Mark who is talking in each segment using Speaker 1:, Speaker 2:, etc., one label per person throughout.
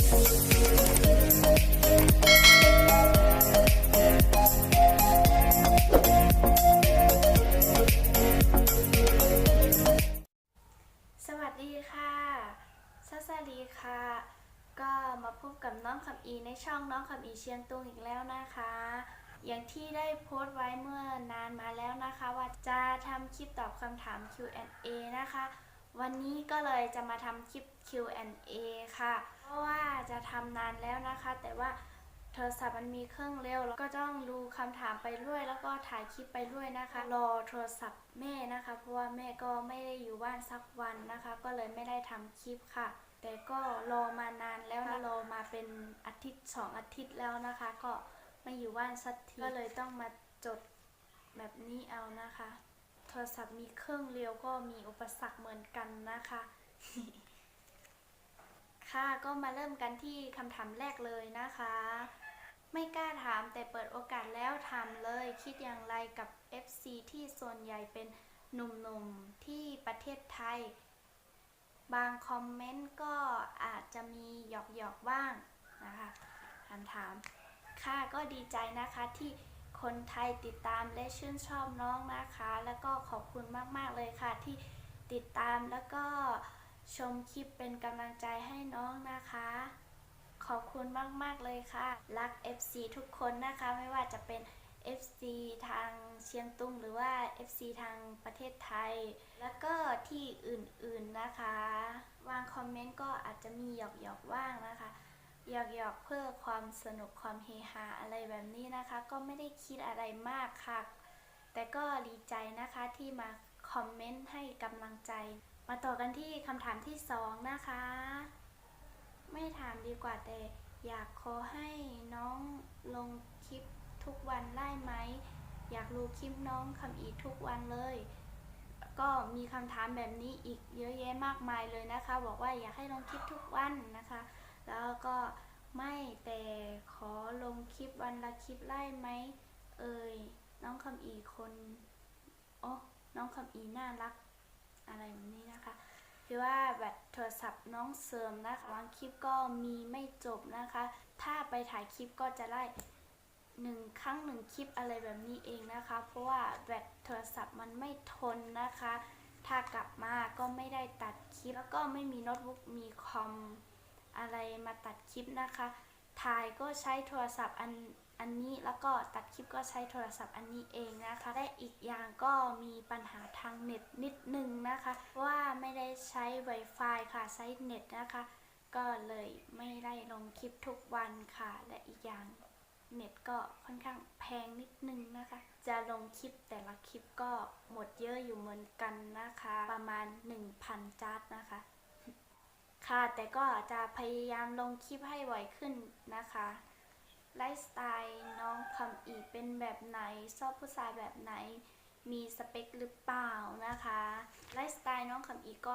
Speaker 1: สวัสดีค่ะซาซาลีค่ะ ก็มาพบกับน้องคำอีในช่องน้องคำอีเชียงตุงอีกแล้วนะคะ อย่างที่ได้โพสต์ไว้เมื่อนานมาแล้วนะคะ ว่าจะทำคลิปตอบคำถาม Q&A นะคะ วันนี้ก็เลยจะมาทำคลิป Q&A ค่ะ เพราะว่าจะทำนานแล้วนะคะ แต่ว่าโทรศัพท์มันมีเครื่องเร็ว แล้วก็ต้องดูคำถามไปด้วย แล้วก็ถ่ายคลิปไปด้วยนะคะ รอโทรศัพท์แม่นะคะ เพราะว่าแม่ก็ไม่ได้อยู่บ้านสักวันนะคะ ก็เลยไม่ได้ทำคลิปค่ะ แต่ก็รอมานานแล้วนะรอมาเป็นอาทิตย์สองอาทิตย์แล้วนะคะ ก็ไม่อยู่บ้านสักที ก็เลยต้องมาจดแบบนี้เอานะคะ โทรศัพท์มีเครื่องเร็วก็มีอุปสรรคเหมือนกันนะคะ ค่ะก็มาเริ่มกันที่คำถามแรกเลยนะคะ ไม่กล้าถามแต่เปิดโอกาสแล้วถามเลย คิดอย่างไรกับ FC ที่ส่วนใหญ่เป็นหนุ่มๆที่ประเทศไทย บางคอมเมนต์ก็อาจจะมีหยอกๆบ้างนะคะคำถาม ค่ะก็ดีใจนะคะที่ คนไทยติดตามและชื่นชอบน้องนะคะ แล้วก็ขอบคุณมาก ๆ เลยค่ะ ที่ติดตามแล้วก็ชมคลิปเป็นกำลังใจให้น้องนะคะ ขอบคุณมาก ๆ เลยค่ะ รัก FC ทุกคนนะคะ ไม่ว่าจะเป็น FC ทางเชียงตุงหรือว่า FC ทางประเทศไทย แล้วก็ที่อื่นๆนะคะ วางคอมเมนต์ก็อาจจะมีหยอกๆว่างนะคะ หยอกๆเพื่อความสนุกความเฮฮาอะไรแบบนี้นะคะ ก็ไม่ได้คิดอะไรมากค่ะ แต่ก็ดีใจนะคะที่มาคอมเมนต์ให้กำลังใจ มาต่อกันที่คำถามที่สองนะคะ ไม่ถามดีกว่าแต่อยากขอให้น้องลงคลิปทุกวันได้ไหม อยากรู้คลิปน้องคำอีทุกวันเลย ก็มีคำถามแบบนี้อีกเยอะแยะมากมายเลยนะคะ บอกว่าอยากให้ลงคลิปทุกวันนะคะ แล้วก็ไม่แต่ขอลงคลิปวันละคลิปไล่ไหมเอ่ยน้องคำอีคนโอ้น้องคำอีน่ารัก อะไรแบบนี้นะคะคือว่าแบตโทรศัพท์น้องเสริมนะคะบางคลิปก็มีไม่จบนะคะ ถ้าไปถ่ายคลิปก็จะได้หนึ่งครั้งหนึ่งคลิปอะไรแบบนี้เองนะคะ เพราะว่าแบตโทรศัพท์มันไม่ทนนะคะ ถ้ากลับมาก็ไม่ได้ตัดคลิปแล้วก็ไม่มีโน้ตบุ๊กมีคอม อะไรมาตัดคลิปนะคะ ถ่ายก็ใช้โทรศัพท์อันอันนี้แล้วก็ตัดคลิปก็ใช้โทรศัพท์อันนี้เองนะคะ และอีกอย่างก็มีปัญหาทางเน็ตนิดนึงนะคะ ว่าไม่ได้ใช้ Wi-Fi ค่ะใช้เน็ตนะคะ ก็เลยไม่ได้ลงคลิปทุกวันค่ะ และอีกอย่างเน็ตก็ค่อนข้างแพงนิดนึงนะคะ จะลงคลิปแต่ละคลิปก็หมดเยอะอยู่เหมือนกันนะคะ ประมาณ 1,000จาร์ดนะคะ ค่ะ แต่ก็จะพยายามลงคลิปให้บ่อยขึ้นนะคะ ไลฟ์สไตล์น้องคำอีเป็นแบบไหน ชอบผู้ชายแบบไหน มีสเปคหรือเปล่านะคะ ไลฟ์สไตล์น้องคำอีก็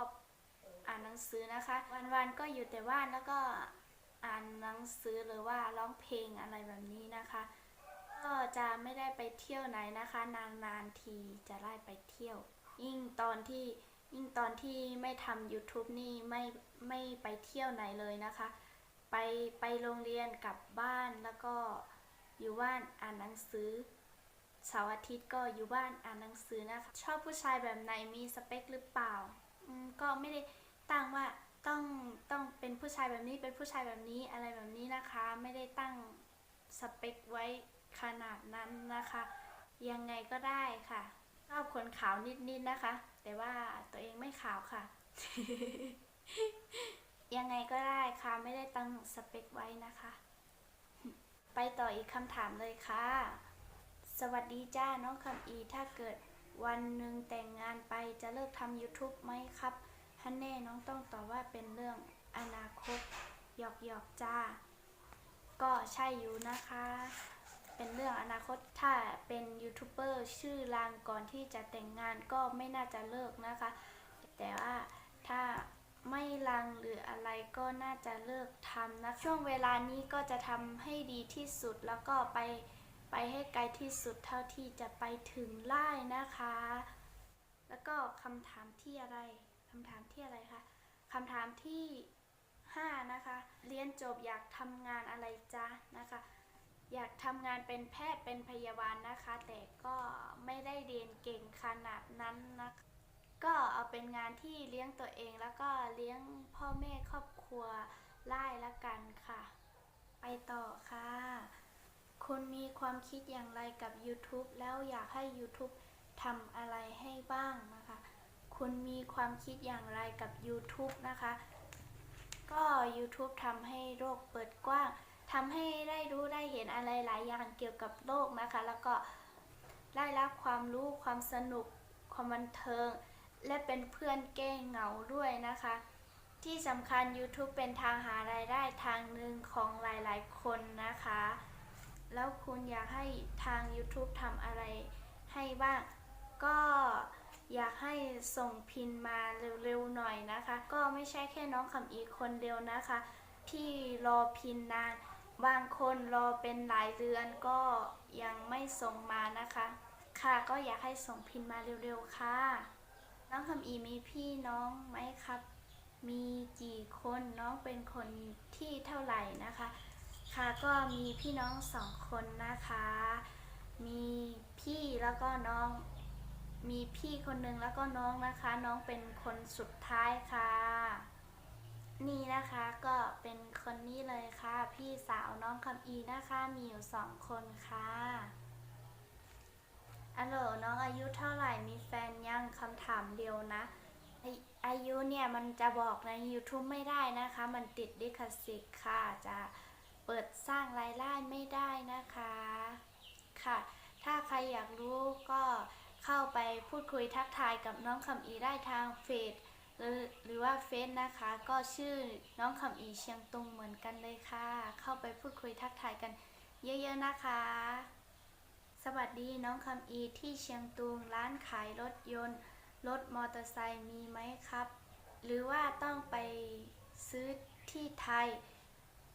Speaker 1: อ่านหนังสือนะคะ วันๆก็อยู่แต่บ้านแล้วก็อ่านหนังสือหรือว่าร้องเพลงอะไรแบบนี้นะคะ ก็จะไม่ได้ไปเที่ยวไหนนะคะ นานๆทีจะได้ไปเที่ยว ยิ่งตอนที่ยิ่งตอนที่ไม่ทำ YouTube นี่ไม่ ไม่ไปเที่ยวไหนเลยนะคะ ไปไปโรงเรียนกลับบ้านแล้วก็อยู่บ้านอ่านหนังสือเสาร์อาทิตย์ก็อยู่บ้านอ่านหนังสือนะคะ ชอบผู้ชายแบบไหนมีสเปคหรือเปล่าก็ไม่ได้ตั้งว่าต้องต้องเป็นผู้ชายแบบนี้เป็นผู้ชายแบบนี้อะไรแบบนี้นะคะ ไม่ได้ตั้งสเปคไว้ขนาดนั้นนะคะ ยังไงก็ได้ค่ะชอบคนขาวนิดๆนะคะ แต่ว่าตัวเองไม่ขาวค่ะ ยังไงก็ได้ค่ะ ไม่ได้ตั้งสเปคไว้นะคะ ไปต่ออีกคำถามเลยค่ะ สวัสดีจ้า น้องคำอีถ้าเกิดวันหนึ่งแต่งงานไปจะเลิกทำ YouTube ไหมครับฮันแน่น้องต้องตอบว่าเป็นเรื่องอนาคตหยอกหยอกจ้า ก็ใช่อยู่นะคะ เป็นเรื่องอนาคตถ้าเป็นยูทูบเบอร์ชื่อลางก่อนที่จะแต่งงานก็ไม่น่าจะเลิกนะคะ แต่ว่าถ้า ไม่ลังหรืออะไรก็น่าจะเลิกทำนะ ช่วงเวลานี้ก็จะทำให้ดีที่สุดแล้วก็ไปไปให้ไกลที่สุดเท่าที่จะไปถึงได้นะคะ แล้วก็คำถามที่อะไรคำถามที่อะไรคะคำถามที่ 5 นะคะ เรียนจบอยากทำงานอะไรจ๊ะนะคะ อยากทำงานเป็นแพทย์เป็นพยาบาลนะคะ แต่ก็ไม่ได้เรียนเก่งขนาดนั้นนะคะ ก็เอาเป็นงานที่เลี้ยงตัวเองแล้วก็เลี้ยงพ่อแม่ครอบครัวไล่ละกันค่ะ ไปต่อค่ะ คุณมีความคิดอย่างไรกับ YouTube แล้วอยากให้ YouTube ทำอะไรให้บ้างนะคะ คุณมีความคิดอย่างไรกับ YouTube นะคะ ก็ YouTube ทำให้โลกเปิดกว้างทำให้ได้รู้ได้เห็นอะไรหลายอย่างเกี่ยวกับโลกนะคะ แล้วก็ได้รับความรู้ความสนุกความบันเทิง และเป็นเพื่อนแก้เหงาด้วยนะคะ ที่สำคัญ YouTube เป็นทางหารายได้ทางหนึ่งของหลายๆ คนนะคะ แล้วคุณอยากให้ทาง YouTube ทำอะไรให้บ้าง ก็อยากให้ส่งพินมาเร็วๆหน่อยนะคะ ก็ไม่ใช่แค่น้องคำอีคนเดียวนะคะ ที่รอพินนาน บางคนรอเป็นหลายเดือนก็ยังไม่ส่งมานะคะ ค่ะก็อยากให้ส่งพินมาเร็วๆค่ะ น้องคำอีมีพี่น้องไหมครับ มีกี่คนน้องเป็นคนที่เท่าไหร่นะคะ ค่ะก็มีพี่น้องสองคนนะคะ มีพี่แล้วก็น้อง มีพี่คนหนึ่งแล้วก็น้องนะคะ น้องเป็นคนสุดท้ายค่ะ นี่นะคะก็เป็นคนนี้เลยค่ะ พี่สาวน้องคำอีนะคะ มีอยู่สองคนค่ะ อัลโหลน้องอายุเท่าไหร่มีแฟนยังคำถามเดียวนะ อายุเนี่ยมันจะบอกใน YouTube ไม่ได้นะคะ มันติดลิขสิทธิ์ค่ะ จะเปิดสร้างรายได้ไม่ได้นะคะค่ะ ถ้าใครอยากรู้ก็เข้าไปพูดคุยทักทายกับน้องคำอีได้ทางเฟซหรือหรือว่าเฟซนะคะ ก็ชื่อน้องคำอีเชียงตุงเหมือนกันเลยค่ะ เข้าไปพูดคุยทักทายกันเยอะๆนะคะ สวัสดีน้องคำอีที่เชียงตุงร้านขายรถยนต์ รถมอเตอร์ไซค์มีไหมครับ หรือว่าต้องไปซื้อที่ไทย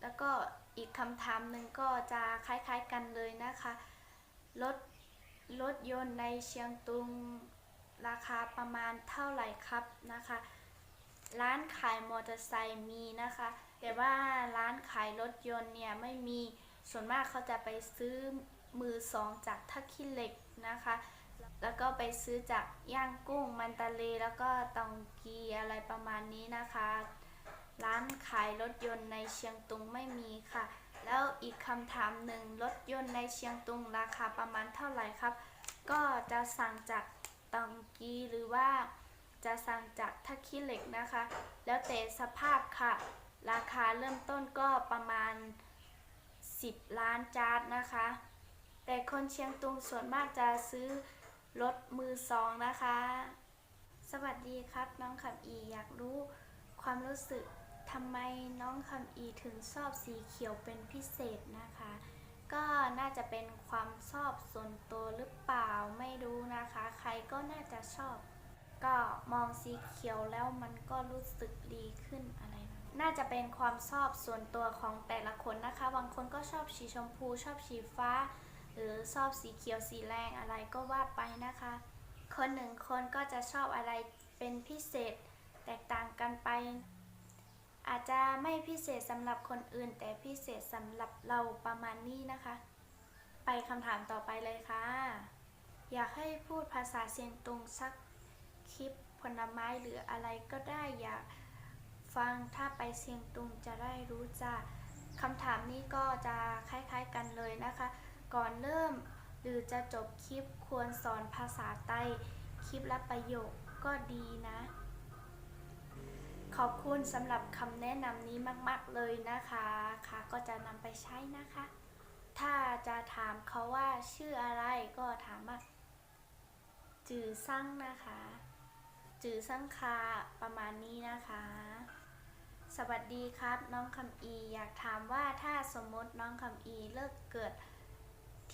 Speaker 1: แล้วก็อีกคำถามหนึ่งก็จะคล้ายๆกันเลยนะคะ รถรถยนต์ในเชียงตุงราคาประมาณเท่าไหร่ครับนะคะ ร้านขายมอเตอร์ไซค์มีนะคะ แต่ว่าร้านขายรถยนต์เนี่ยไม่มีส่วนมากเขาจะไปซื้อ มือสองจากทักขี้เหล็กนะคะ แล้วก็ไปซื้อจากย่างกุ้งมันตะเลแล้วก็ตองกีอะไรประมาณนี้นะคะ ร้านขายรถยนต์ในเชียงตุงไม่มีค่ะ แล้วอีกคำถามหนึ่งรถยนต์ในเชียงตุงราคาประมาณเท่าไหร่ครับ ก็จะสั่งจากตองกีหรือว่าจะสั่งจากทักขี้เหล็กนะคะ แล้วแต่สภาพค่ะ ราคาเริ่มต้นก็ประมาณ 10 ล้านจาร์ดนะคะ แต่คนเชียงตุงส่วนมากจะซื้อรถมือสองนะคะ สวัสดีครับน้องคำอีอยากรู้ความรู้สึกทำไมน้องคำอีถึงชอบสีเขียวเป็นพิเศษนะคะ ก็น่าจะเป็นความชอบส่วนตัวหรือเปล่าไม่รู้นะคะ ใครก็น่าจะชอบ ก็มองสีเขียวแล้วมันก็รู้สึกดีขึ้นอะไรน่าจะเป็นความชอบส่วนตัวของแต่ละคนนะคะ บางคนก็ชอบสีชมพู ชอบสีฟ้า รือชอบสีเขียวสีแรงอะไรก็ว่าไปนะคะ คนหนึ่งคนก็จะชอบอะไรเป็นพิเศษแตกต่างกันไป อาจจะไม่พิเศษสำหรับคนอื่น แต่พิเศษสำหรับเราประมาณนี้นะคะ ไปคำถามต่อไปเลยค่ะ อยากให้พูดภาษาเซียงตุงสักคลิปผลไม้หรืออะไรก็ได้อยากฟังถ้าไปเซียงตุงจะได้รู้จ้าคำถามนี้ก็จะคล้ายๆกันเลยนะคะ ก่อนเริ่ม หรือจะจบคลิปควรสอนภาษาไต้ คลิปละประโยคก็ดีนะ ขอบคุณสำหรับคำแนะนำนี้มาก ๆ เลยนะคะค่ะก็จะนำไปใช้นะคะ ถ้าจะถามเขาว่าชื่ออะไรก็ถามว่าจือซั่งนะคะ จือซั่งคาประมาณนี้นะคะสวัสดีครับ น้องคำอี อยากถามว่าถ้าสมมติน้องคำอีเลิกเกิด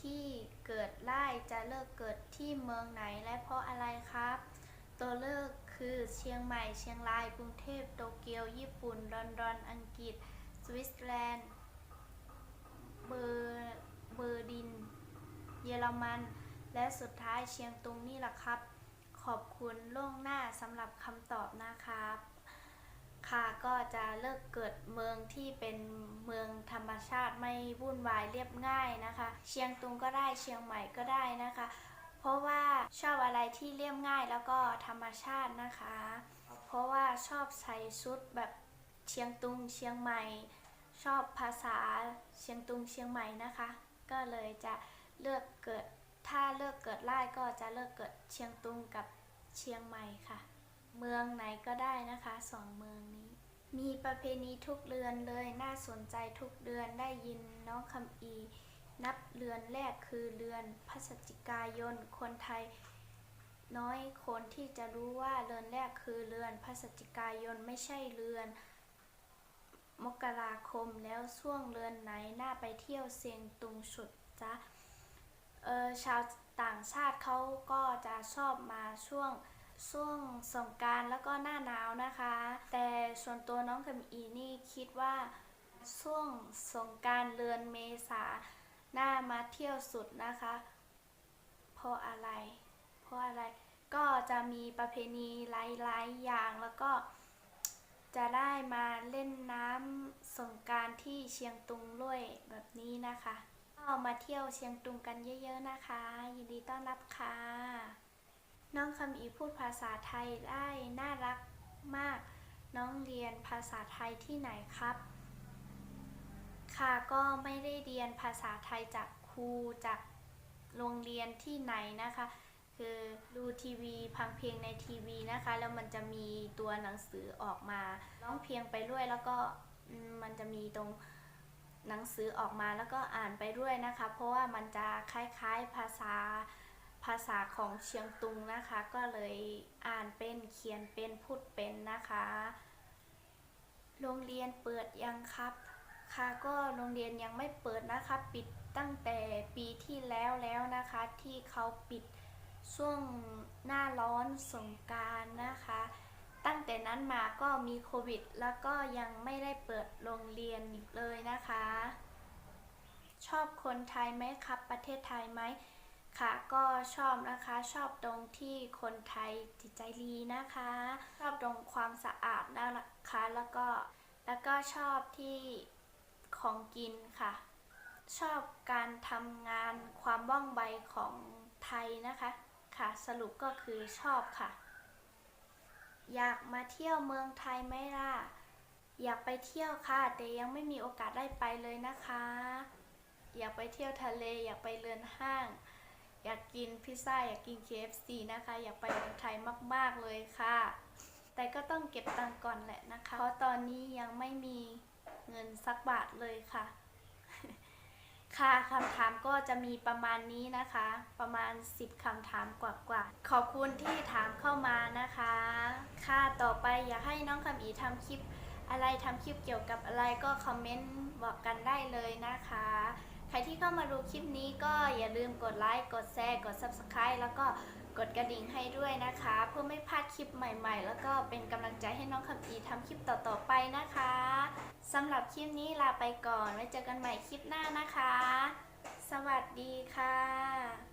Speaker 1: ที่เกิดไล่จะเลิกเกิดที่เมืองไหนและเพราะอะไรครับ ตัวเลือกคือเชียงใหม่ เชียงราย กรุงเทพโตเกียว ญี่ปุ่น ลอนดอน อังกฤษ สวิตเซอร์แลนด์ เบอร์เบอร์ดิน เยอรมัน และสุดท้ายเชียงตุงนี่แหละครับ ขอบคุณล่วงหน้าสำหรับคำตอบนะครับ ค่ะก็จะเลิกเกิดเมืองที่เป็นเมืองธรรมชาติไม่วุ่นวายเรียบง่ายนะคะ เชียงตุงก็ได้เชียงใหม่ก็ได้นะคะ เพราะว่าชอบอะไรที่เรียบง่ายแล้วก็ธรรมชาตินะคะ เพราะว่าชอบใส่ชุดแบบเชียงตุงเชียงใหม่ ชอบภาษาเชียงตุงเชียงใหม่นะคะ ก็เลยจะเลือกเกิดถ้าเลือกเกิดไล่ก็จะเลือกเกิดเชียงตุงกับเชียงใหม่ค่ะ เมืองไหนก็ได้นะคะสองเมืองนี้ มีประเพณีทุกเดือนเลยน่าสนใจทุกเดือนได้ยินน้องคำอี นับเรือนแรกคือเรือนพฤศจิกายนคนไทย น้อยคนที่จะรู้ว่าเรือนแรกคือเรือนพฤศจิกายนไม่ใช่เรือน มกราคมแล้วช่วงเรือนไหนน่าไปเที่ยวเซียงตุงสุดจ๊ะเออชาวต่างชาติเขาก็จะชอบมาช่วง ช่วงสงการแล้วก็หน้าหนาวนะคะ แต่ส่วนตัวน้องคำอีนี่คิดว่าช่วงสงการเดือนเมษาหน่ามาเที่ยวสุดนะคะ เพราะอะไร เพราะอะไรก็จะมีประเพณีหลายๆอย่างแล้วก็จะได้มาเล่นน้ำสงการที่เชียงตุงด้วยแบบนี้นะคะ ก็มาเที่ยวเชียงตุงกันเยอะ ๆนะคะ ยินดีต้อนรับค่ะ น้องคำอีพูดภาษาไทยได้น่ารักมาก น้องเรียนภาษาไทยที่ไหนครับ ค่ะก็ไม่ได้เรียนภาษาไทยจากครูจากโรงเรียนที่ไหนนะคะ คือดูทีวีพังเพลงในทีวีนะคะ แล้วมันจะมีตัวหนังสือออกมาร้องเพลงไปด้วยแล้วก็มันจะมีตรงหนังสือออกมาแล้วก็อ่านไปด้วยนะคะ เพราะว่ามันจะคล้ายๆภาษา ภาษาของเชียงตุงนะคะ ก็เลยอ่านเป็นเขียนเป็นพูดเป็นนะคะ โรงเรียนเปิดยังครับ ค่ะก็โรงเรียนยังไม่เปิดนะคะ ปิดตั้งแต่ปีที่แล้วแล้วนะคะ ที่เขาปิดช่วงหน้าร้อนสงการนะคะ ตั้งแต่นั้นมาก็มีโควิด แล้วก็ยังไม่ได้เปิดโรงเรียนอีกเลยนะคะ ชอบคนไทยไหมครับ ประเทศไทยไหม ค่ะ ก็ชอบนะคะ ชอบตรงที่คนไทยจิตใจดีนะคะ ชอบตรงความสะอาดนะคะ แล้วก็แล้วก็ชอบที่ของกินค่ะ ชอบการทำงานความว่องไวของไทยนะคะค่ะ สรุปก็คือชอบค่ะ อยากมาเที่ยวเมืองไทยไหมล่ะ อยากไปเที่ยวค่ะ แต่ยังไม่มีโอกาสได้ไปเลยนะคะ อยากไปเที่ยวทะเล อยากไปเรือนห้าง อยากกินพิซซ่าอยากกิน KFC นะคะ อยากไปเมืองไทยมาก ๆ เลยค่ะ แต่ก็ต้องเก็บตังค์ก่อนแหละนะคะ เพราะตอนนี้ยังไม่มีเงินสักบาทเลยค่ะ ค่ะคำถามก็จะมีประมาณนี้นะคะ ประมาณ 10คำถามกว่าๆขอบคุณที่ถามเข้ามานะคะ ค่ะต่อไปอยากให้น้องคำอีทำคลิปอะไรทำคลิปเกี่ยวกับอะไรก็คอมเมนต์บอกกันได้เลยนะคะ รที่เข้ามาดูคลิปนี้ก็อย่าลืมกดไลค์ กดแชร์ กด Subscribe แล้วก็กดกระดิ่งให้ด้วยนะคะ เพื่อไม่พลาดคลิปใหม่ ๆ แล้วก็เป็นกำลังใจให้น้องคำอีทำคลิปต่อๆไปนะคะสำหรับคลิปนี้ลาไปก่อนไว้เจอกันใหม่คลิปหน้านะคะ สวัสดีค่ะ